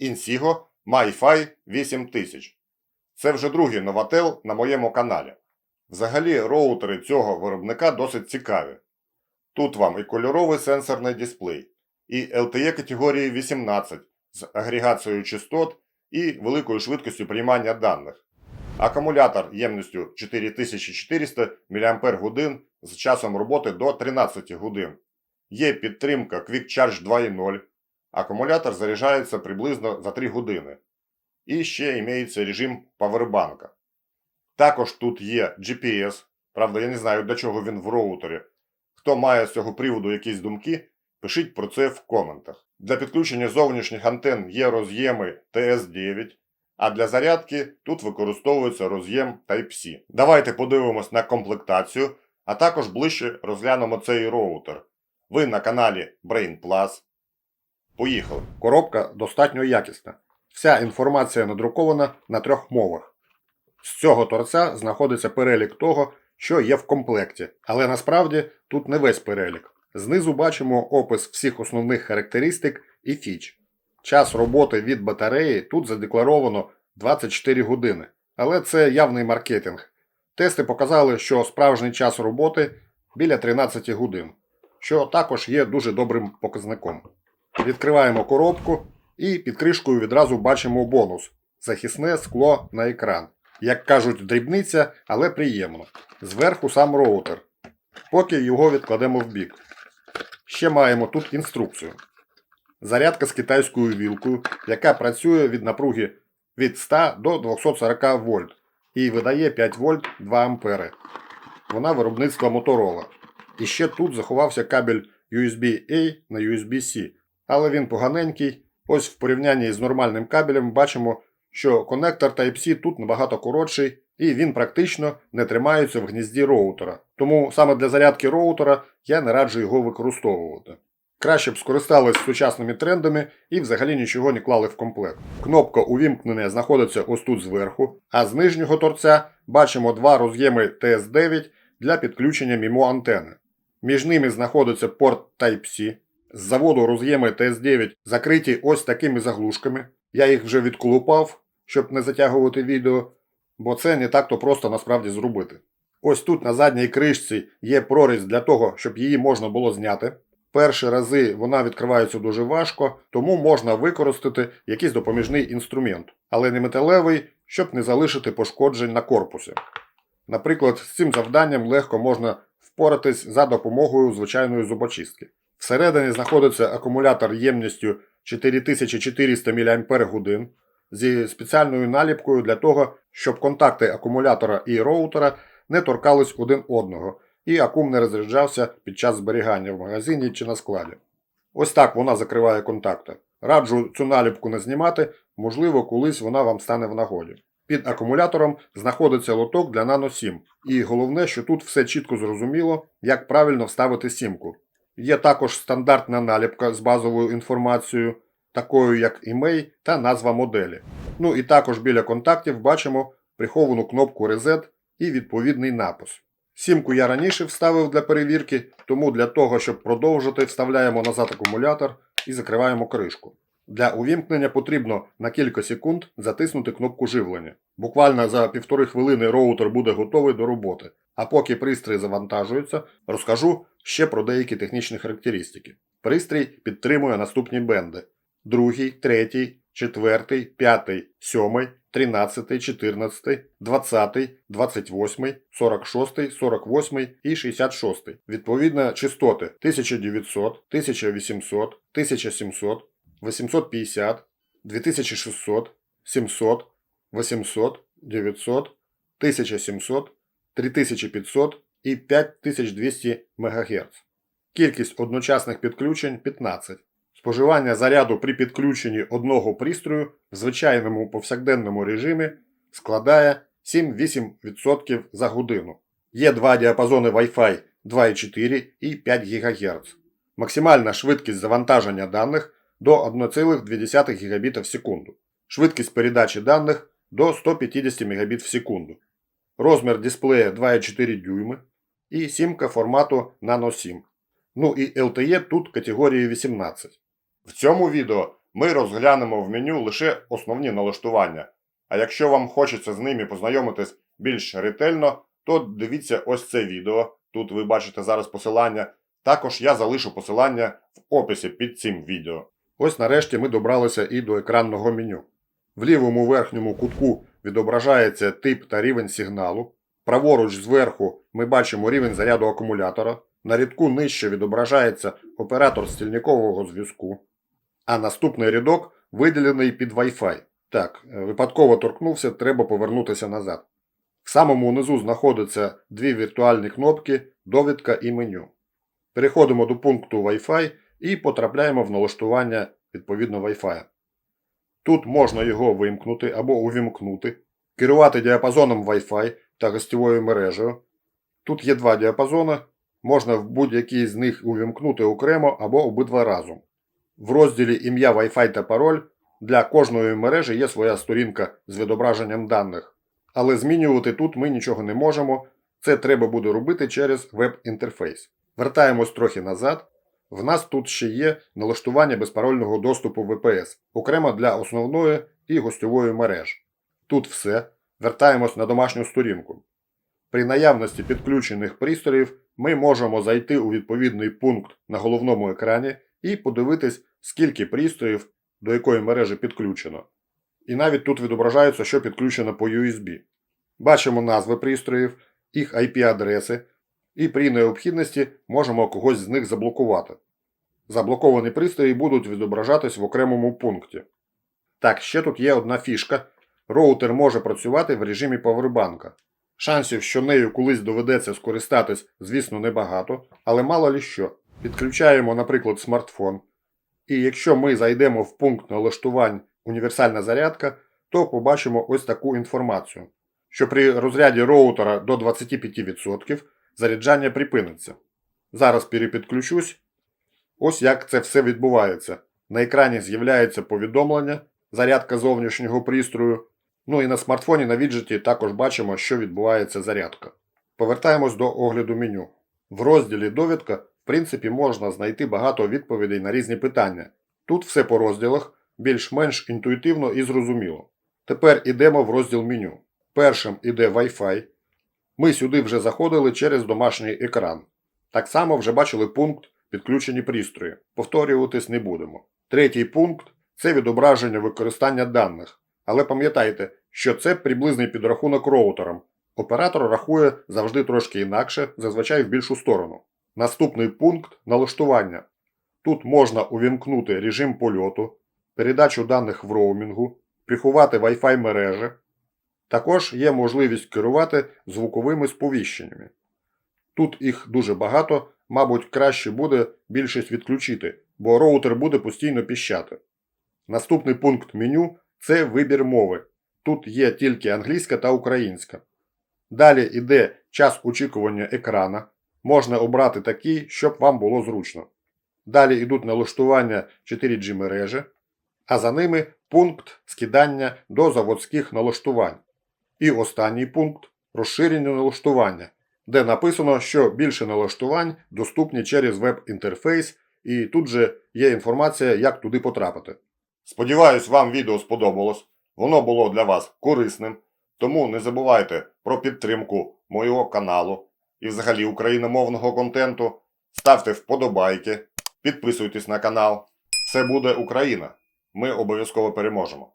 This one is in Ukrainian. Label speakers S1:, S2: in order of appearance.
S1: Insigo MiFi 8000. Це вже другий новател на моєму каналі. Взагалі, роутери цього виробника досить цікаві. Тут вам і кольоровий сенсорний дисплей, і LTE категорії 18 з агрегацією частот і великою швидкістю приймання даних. Акумулятор ємністю 4400 мАч з часом роботи до 13 годин. Є підтримка Quick Charge 2.0. Акумулятор заряджається приблизно за 3 години. І ще імеється режим павербанка. Також тут є GPS. Правда, я не знаю, до чого він в роутері. Хто має з цього приводу якісь думки, пишіть про це в коментах. Для підключення зовнішніх антенн є роз'єми TS9, а для зарядки тут використовується роз'єм Type-C. Давайте подивимось на комплектацію, а також ближче розглянемо цей роутер. Ви на каналі Brain Plus. Поїхали. Коробка достатньо якісна. Вся інформація надрукована на трьох мовах. З цього торця знаходиться перелік того, що є в комплекті, але насправді тут не весь перелік. Знизу бачимо опис всіх основних характеристик і фіч. Час роботи від батареї тут задекларовано 24 години, але це явний маркетинг. Тести показали, що справжній час роботи біля 13 годин, що також є дуже добрим показником. Відкриваємо коробку і під кришкою відразу бачимо бонус захисне скло на екран. Як кажуть, дрібниця, але приємно. Зверху сам роутер. Поки його відкладемо в бік. Ще маємо тут інструкцію. Зарядка з китайською вілкою, яка працює від напруги від 100 до 240 вольт і видає 5 вольт 2 ампери. Вона виробництва Motorola. І ще тут заховався кабель USB-A на USB-C, але він поганенький. Ось в порівнянні з нормальним кабелем бачимо, що конектор Type-C тут набагато коротший і він практично не тримається в гнізді роутера. Тому саме для зарядки роутера я не раджу його використовувати. Краще б скористались сучасними трендами і взагалі нічого не клали в комплект. Кнопка увімкнення знаходиться ось тут зверху, а з нижнього торця бачимо два роз'єми TS9 для підключення мімо антени. Між ними знаходиться порт Type-C. З заводу роз'єми TS9 закриті ось такими заглушками. Я їх вже відколупав, щоб не затягувати відео, бо це не так-то просто насправді зробити. Ось тут на задній кришці є прорізь для того, щоб її можна було зняти. Перші рази вона відкривається дуже важко, тому можна використати якийсь допоміжний інструмент, але не металевий, щоб не залишити пошкоджень на корпусі. Наприклад, з цим завданням легко можна впоратись за допомогою звичайної зубочистки. Всередині знаходиться акумулятор ємністю 4400 мАч зі спеціальною наліпкою для того, щоб контакти акумулятора і роутера не торкались один одного, і акум не розряджався під час зберігання в магазині чи на складі. Ось так вона закриває контакти. Раджу цю наліпку не знімати, можливо, колись вона вам стане в нагоді. Під акумулятором знаходиться лоток для Nano 7. І головне, що тут все чітко зрозуміло, як правильно вставити сімку. Є також стандартна наліпка з базовою інформацією, такою як імей та назва моделі. Ну і також біля контактів бачимо приховану кнопку Reset і відповідний напис. Сімку я раніше вставив для перевірки, тому для того, щоб продовжити, вставляємо назад акумулятор і закриваємо кришку. Для увімкнення потрібно на кілька секунд затиснути кнопку живлення. Буквально за півтори хвилини роутер буде готовий до роботи. А поки пристрій завантажується, розкажу ще про деякі технічні характеристики. Пристрій підтримує наступні бенди: 2, 3, 4, 5, 7, 13, 14, 20, 28, 46, 48 і 66. Відповідно, частоти 1900, 1800, 1700, 850, 2600, 700, 800, 900, 1700, 3500 і 5200 МГц. Кількість одночасних підключень 15. Споживання заряду при підключенні одного пристрою в звичайному повсякденному режимі складає 7-8% за годину. Є два діапазони Wi-Fi 2,4 і 5 ГГц. Максимальна швидкість завантаження даних до 1,2 Гбіт в секунду. Швидкість передачі даних до 150 Мбіт в секунду. Розмір дисплея 2,4 дюйми і сімка формату Nano 7. Ну і LTE тут категорії 18. В цьому відео ми розглянемо в меню лише основні налаштування. А якщо вам хочеться з ними познайомитись більш ретельно, то дивіться ось це відео. Тут ви бачите зараз посилання. Також я залишу посилання в описі під цим відео. Ось нарешті ми добралися і до екранного меню. В лівому верхньому кутку відображається тип та рівень сигналу. Праворуч зверху ми бачимо рівень заряду акумулятора. На рядку нижче відображається оператор стільникового зв'язку. А наступний рядок виділений під Wi-Fi. Так, е, випадково торкнувся, треба повернутися назад. В самому низу знаходяться дві віртуальні кнопки довідка і меню. Переходимо до пункту Wi-Fi і потрапляємо в налаштування відповідно Wi-Fi. Тут можна його вимкнути або увімкнути, керувати діапазоном Wi-Fi та гостєвою мережею. Тут є два діапазони, можна в будь-який з них увімкнути окремо або обидва разом. В розділі ім'я Wi-Fi та пароль для кожної мережі є своя сторінка з відображенням даних. Але змінювати тут ми нічого не можемо. Це треба буде робити через веб-інтерфейс. Вертаємось трохи назад. В нас тут ще є налаштування безпарольного доступу VPS, окремо для основної і гостьової мереж. Тут все. Вертаємось на домашню сторінку. При наявності підключених пристроїв ми можемо зайти у відповідний пункт на головному екрані і подивитись, скільки пристроїв до якої мережі підключено. І навіть тут відображається, що підключено по USB. Бачимо назви пристроїв, їх IP-адреси, і при необхідності можемо когось з них заблокувати. Заблоковані пристрої будуть відображатись в окремому пункті. Так, ще тут є одна фішка. Роутер може працювати в режимі павербанка. Шансів, що нею колись доведеться скористатись, звісно, небагато, але мало лі що. Підключаємо, наприклад, смартфон. І якщо ми зайдемо в пункт налаштувань універсальна зарядка, то побачимо ось таку інформацію, що при розряді роутера до 25% заряджання припиниться. Зараз перепідключусь. Ось як це все відбувається. На екрані з'являється повідомлення, зарядка зовнішнього пристрою. Ну і на смартфоні на віджиті також бачимо, що відбувається зарядка. Повертаємось до огляду меню. В розділі довідка, в принципі, можна знайти багато відповідей на різні питання. Тут все по розділах, більш-менш інтуїтивно і зрозуміло. Тепер ідемо в розділ меню. Першим іде Wi-Fi. Ми сюди вже заходили через домашній екран. Так само вже бачили пункт підключені пристрої. Повторюватись не будемо. Третій пункт це відображення використання даних. Але пам'ятайте, що це приблизний підрахунок роутером. Оператор рахує завжди трошки інакше, зазвичай в більшу сторону. Наступний пункт налаштування. Тут можна увімкнути режим польоту, передачу даних в роумінгу, приховати Wi-Fi мережі. Також є можливість керувати звуковими сповіщеннями. Тут їх дуже багато, мабуть, краще буде більшість відключити, бо роутер буде постійно піщати. Наступний пункт меню це вибір мови. Тут є тільки англійська та українська. Далі йде час очікування екрана. Можна обрати такий, щоб вам було зручно. Далі йдуть налаштування 4G мережі, а за ними пункт скидання до заводських налаштувань. І останній пункт розширення налаштування, де написано, що більше налаштувань доступні через веб-інтерфейс, і тут же є інформація, як туди потрапити. Сподіваюсь, вам відео сподобалось. Воно було для вас корисним. Тому не забувайте про підтримку моєго каналу і взагалі україномовного контенту. Ставте вподобайки, підписуйтесь на канал. Все буде Україна. Ми обов'язково переможемо.